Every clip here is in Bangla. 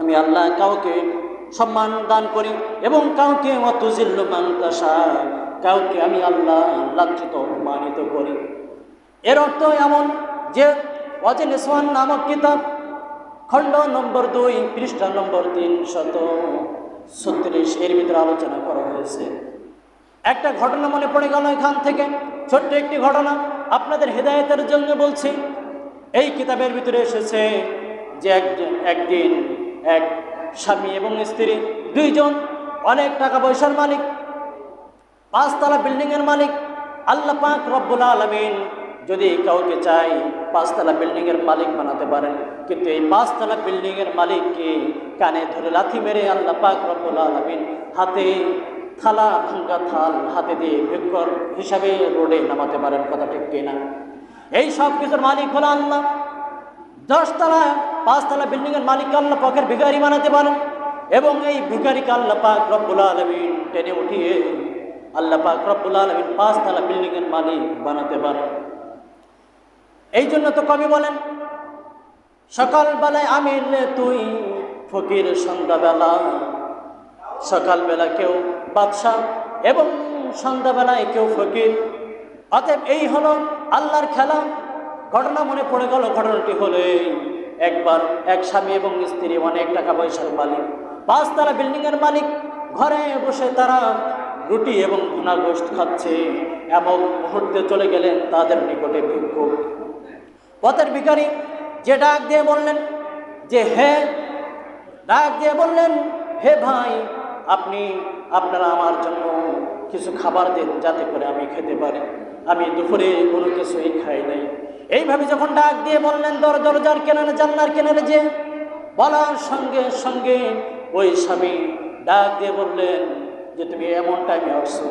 আমি আল্লাহ কাউকে সম্মান দান করি এবং কাউকে কাউকে আমি আল্লাহ লাঞ্ছিত, অপমানিত করি। এর অর্থ এমন যে অজেন ইসওয়ান নামক কিতাব, খণ্ড নম্বর দুই, পৃষ্ঠা নম্বর তিন শত ছত্রিশ, এর ভিতরে আলোচনা করা হয়েছে। একটা ঘটনা মনে পড়ে গেল এখান থেকে, ছোট্ট একটি ঘটনা আপনাদের হৃদায়তের জন্য বলছি। এই কিতাবের ভিতরে এসেছে যে একদিন এক স্বামী এবং স্ত্রী, দুইজন অনেক টাকা পয়সার মালিক, পাঁচতলা বিল্ডিংয়ের মালিক। আল্লাহ পাক রব্বুল আলমিন যদি কাউকে চাই পাঁচতলা বিল্ডিংয়ের মালিক বানাতে পারেন, কিন্তু এই পাঁচতলা বিল্ডিংয়ের মালিককে কানে ধরে লাথি মেরে আল্লাহ পাক রব্বুল আলমিন হাতে থালা, ভাঙ্গা থাল হাতে দিয়ে ভিক্ষর হিসাবে রোডে নামাতে পারেন, কথা ঠিক কিনা? এই সব কিছুর মালিক হলো আল্লাহ। দশতলা পাঁচতলা বিল্ডিংয়ের মালিক আল্লাহ পাকের ভিখারি বানাতে পারেন। এবং এই ভিখারিকে আল্লাহ পাক রব্বুল আলমিন টেনে উঠিয়ে আল্লাহ পাক রব্বুল আলমিন পাঁচতলা বিল্ডিংয়ের মালিক বানাতে পারেন। এই জন্য তো কবি বলেন, সকালবেলায় আমির তুই ফকির, সন্ধ্যাবেলা সকালবেলা কেউ বাদশাহ এবং সন্ধ্যাবেলায় কেউ ফকির। অতএব এই হলো আল্লাহর খেলা। ঘটনা মনে পড়ে গেল, ঘটনাটি হলো একবার এক স্বামী এবং স্ত্রী অনেক টাকা পয়সার মালিক। পাঁচতলা বিল্ডিংয়ের মালিক। ঘরে বসে তারা রুটি এবং ভুনা গোষ্ঠ খাচ্ছে। এমন মুহূর্তে চলে গেলেন তাদের নিকটে ভিক্ষুক পথের ভিখারি যে ডাক দিয়ে বললেন, যে হে ডাক দিয়ে বললেন, হে ভাই, আপনি, আপনারা আমার জন্য কিছু খাবার দিন যাতে করে আমি খেতে পারি। আমি দুপুরে কোনো কিছুই খাই নাই। এইভাবে যখন ডাক দিয়ে বললেন, দর, দরজার কেনারে জান্নার কেনারে যে? বলার সঙ্গে সঙ্গে ওই স্বামী ডাক দিয়ে বললেন, যে তুমি এমন টাইমে আসছো।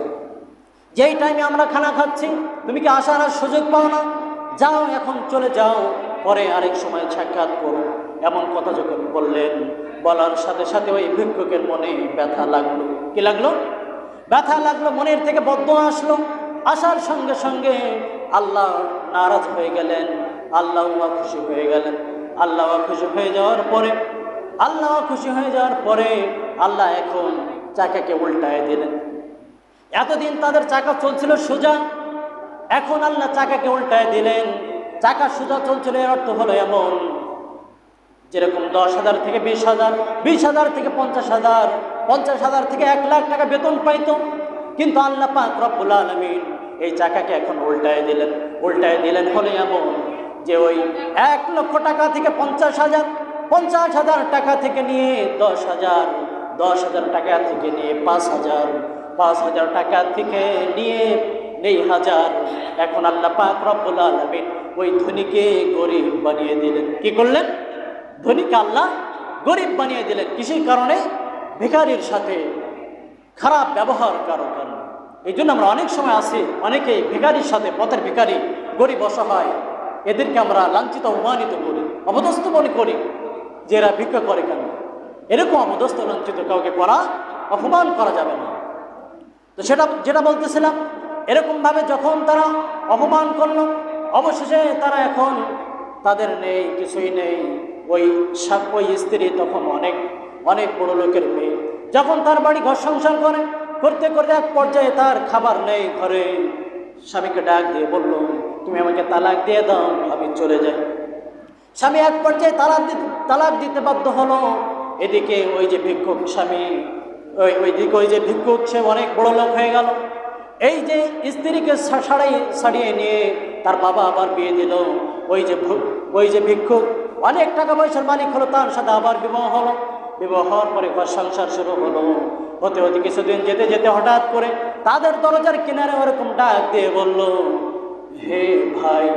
যেই টাইমে আমরা খানা খাচ্ছি, তুমি কি আসার আর সুযোগ পাও না? যাও এখন চলে যাও, পরে আরেক সময় সাক্ষাৎ করো। এমন কথা যখন বললেন, বলার সাথে সাথে ওই ভিক্ষুকের মনে ব্যথা লাগল। কি লাগল? ব্যথা লাগল, মনের থেকে বদ্ধ আসলো। আসার সঙ্গে সঙ্গে আল্লাহ নারাজ হয়ে গেলেন আল্লাহ খুশি হয়ে গেলেন। আল্লাহ খুশি হয়ে যাওয়ার পরে আল্লাহ খুশি হয়ে যাওয়ার পরে আল্লাহ এখন চাকাকে উল্টায় দিলেন। এতদিন তাদের চাকা চলছিল সোজা, এখন আল্লাহ চাকাকে উল্টায় দিলেন। চাকা সোজা চলছিল এর অর্থ হলো এমন, যেরকম দশ হাজার থেকে বিশ হাজার বিশ হাজার থেকে পঞ্চাশ হাজার পঞ্চাশ হাজার থেকে এক লাখ টাকা বেতন পাইতো। কিন্তু আল্লাহ পাক রব্বুল আলমিন এই চাকাকে এখন উল্টায় দিলেন। উল্টায় দিলেন হলে এমন যে ওই এক লক্ষ টাকা থেকে পঞ্চাশ হাজার পঞ্চাশ হাজার টাকা থেকে নিয়ে দশ হাজার দশ হাজার টাকা থেকে নিয়ে পাঁচ হাজার পাঁচ হাজার টাকা থেকে নিয়ে নেই হাজার। এখন আল্লাহ পাক রব্বুল আলমিন ওই ধনীকে গরিব বানিয়ে দিলেন। কি করলেন? ধনীকে আল্লাহ গরিব বানিয়ে দিলেন। কিসের কারণে, ভিখারির সাথে, খারাপ ব্যবহার কারও কারণে। এই জন্য আমরা অনেক সময় আসি অনেকেই ভিখারির সাথে, পথের ভিখারি, গরিব, অসহায়, এদেরকে আমরা লাঞ্ছিত, অপমানিত করি অবদস্ত মনে করি, যে এরা ভিক্ষা করে কেন? এরকম অবদস্ত লাঞ্ছিত কাউকে করা, অপমান করা যাবে না। তো সেটা, যেটা বলতেছিলাম, এরকমভাবে যখন তারা অপমান করল, অবশেষে তারা এখন তাদের নেই, কিছুই নেই। ওই ওই স্ত্রী তখন অনেক অনেক বড় লোকের মেয়ে। যখন তার বাড়ি ঘর সংসার করে করতে করতে এক পর্যায়ে তার খাবার নেই ঘরে। স্বামীকে ডাক দিয়ে বলল, তুমি আমাকে তালাক দিয়ে দাও, আমি চলে যাই। স্বামী এক পর্যায়ে তালাক দিতে তালাক দিতে বাধ্য হলো। এদিকে ওই যে ভিক্ষুক স্বামী, ওই ওই দিকে ওই যে ভিক্ষুক, সে অনেক বড় লোক হয়ে গেল। এই যে স্ত্রীকে সা- সারাই সারিয়ে নিয়ে তার বাবা আবার বিয়ে দিল। ওই যে ওই যে ভিক্ষুক, অনেক টাকা পয়সার মালিক হলো, তার সাথে আবার বিবাহ হলো। বিবাহ হওয়ার পরে ঘর সংসার শুরু হলো। হতে হতে কিছুদিন যেতে যেতে হঠাৎ করে তাদের দরজার কিনারে ওরকম ডাক দিয়ে বলল, হে ভাই,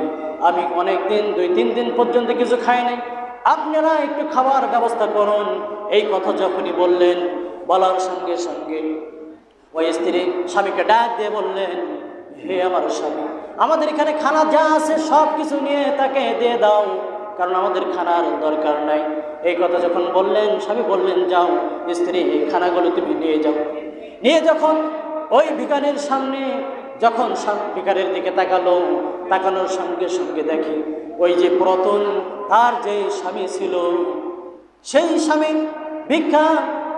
আমি অনেক দিন দুই, তিন দিন পর্যন্ত কিছু খাই নাই। আপনারা একটু খাবার ব্যবস্থা করুন। এই কথা যখনই বললেন, বলার সঙ্গে সঙ্গে ওই স্ত্রী স্বামীকে ডাক দিয়ে বললেন, হে আমার স্বামী, আমাদের এখানে খানা যা আছে সব কিছু নিয়ে তাকে দিয়ে দাও। কারণ আমাদের খানার দরকার নাই। এই কথা যখন বললেন, স্বামী বললেন, যাও, স্ত্রী এই খানাগুলো তুমি নিয়ে যাও। নিয়ে যখন ওই ভিকারের সামনে, যখন ভিকারের দিকে তাকালো, তাকানোর সঙ্গে সঙ্গে দেখি ওই যে প্রতন তার যে স্বামী ছিল, সেই স্বামী ভিক্ষা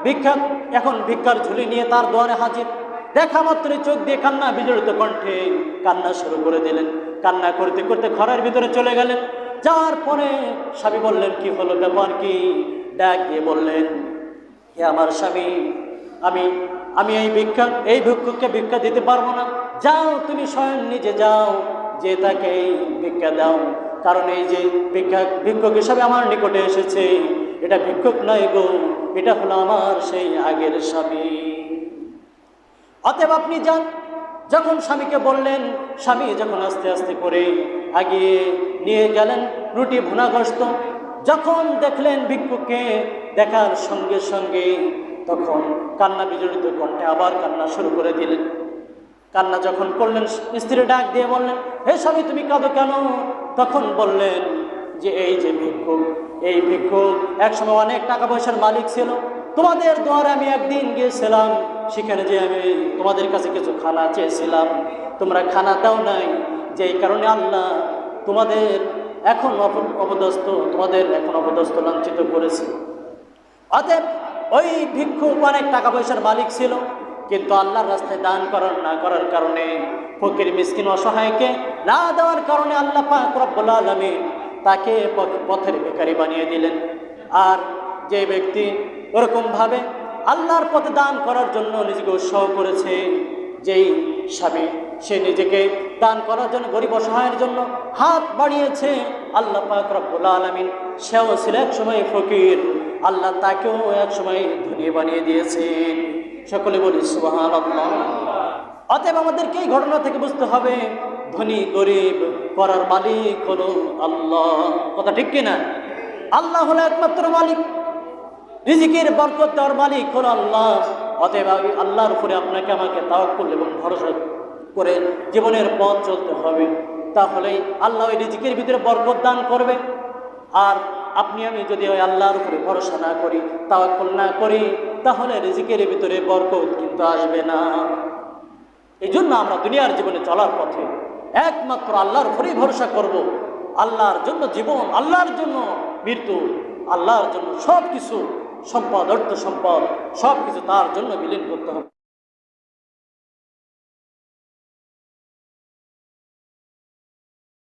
ভিক্ষা, এখন ভিক্ষার ঝুলি নিয়ে তার দোয়ারে হাজির। দেখা মাত্রই চোখ দিয়ে কান্না বিজড়িত কণ্ঠে কান্না শুরু করে দিলেন। কান্না করতে করতে ঘরের ভিতরে চলে গেলেন। যাওয়ার পরে স্বামী বললেন, কি হলো ব্যাপার কি? ডাক দিয়ে বললেন, হে আমার স্বামী, আমি আমি এই ভিক্ষা, এই ভিক্ষুককে ভিক্ষা দিতে পারব না। যাও তুমি স্বয়ং নিজে যাও, যে তাকে ভিক্ষা দাও। কারণ এই যে ভিক্ষা, ভিক্ষুক হিসাবে আমার নিকটে এসেছে। এটা ভিক্ষুক নয় গো, এটা হলো আমার সেই আগের স্বামী। অতএব আপনি যান। যখন স্বামীকে বললেন, স্বামী যখন আস্তে আস্তে করে আগিয়ে নিয়ে গেলেন রুটি ভুনাগ্রস্ত। যখন দেখলেন ভিক্ষুককে দেখার সঙ্গে সঙ্গে তখন কান্না বিজড়িত কণ্ঠে আবার কান্না শুরু করে দিলেন। কান্না যখন করলেন, স্ত্রী ডাক দিয়ে বললেন, হে স্বামী, তুমি কাঁদো কেন? তখন বললেন যে, এই যে ভিক্ষুক, এই ভিক্ষুক একসময় অনেক টাকা পয়সার মালিক ছিল। তোমাদের দ্বারা আমি একদিন গিয়েছিলাম, সেখানে যে আমি তোমাদের কাছে কিছু খানা চেয়েছিলাম। তোমরা খানা দাও নাই যেই কারণে আল্লাহ তোমাদের এখন অপ- অপদস্থ তোমাদের এখন অপদস্থ লাঞ্ছিত করেছে। অতএব ওই ভিক্ষুক অনেক টাকা পয়সার মালিক ছিল, কিন্তু আল্লাহর রাস্তায় দান করার, না করার কারণে ফকির মিসকিন অসহায়কে না দেওয়ার কারণে আল্লাহ পাক রব্বুল আলামিন তাকে পথ- পথের বেকারি বানিয়ে দিলেন। আর যে ব্যক্তি ওরকমভাবে আল্লাহর পথে দান করার জন্য নিজেকে উৎসাহ করেছে, যেই স্বামী, সে নিজেকে দান করার জন্য, গরিব অসহায়ের জন্য হাত বাড়িয়েছে আল্লাহ পাক রব্বুল আলামিন। সেও ছিল এক সময় ফকির। আল্লাহ তাকেও এক সময় ধনী বানিয়ে দিয়েছেন। সকলে বলি সুবাহান অতএব আমাদেরকে এই ঘটনা থেকে বুঝতে হবে, ধনী, গরিব করার মালিক হলো আল্লাহ। কথা ঠিক কিনা? আল্লাহ হলো একমাত্র মালিক। রিজিকের বরকত দেওয়ার মালিক হলো আল্লাহ। অতএব আল্লাহর উপরে আপনাকে আমাকে তাওয়াক্কুল এবং ভরসা করে জীবনের পথ চলতে হবে, তাহলেই আল্লাহ ওই রিজিকের ভিতরে বরকত দান করবে। আর আপনি, আমি যদি ওই আল্লাহর উপরে ভরসা না করি, তাওয়াক্কুল না করি, তাহলে রিজিকের ভিতরে বরকত কিন্তু আসবে না। এই জন্য আমরা দুনিয়ার জীবনে চলার পথে একমাত্র আল্লাহর উপরেই ভরসা করব। আল্লাহর জন্য জীবন, আল্লাহর জন্য মৃত্যু, আল্লাহর জন্য সব কিছু সম্পদ, অর্থ সম্পদ সব কিছু তার জন্য বিলীন করতে হবে।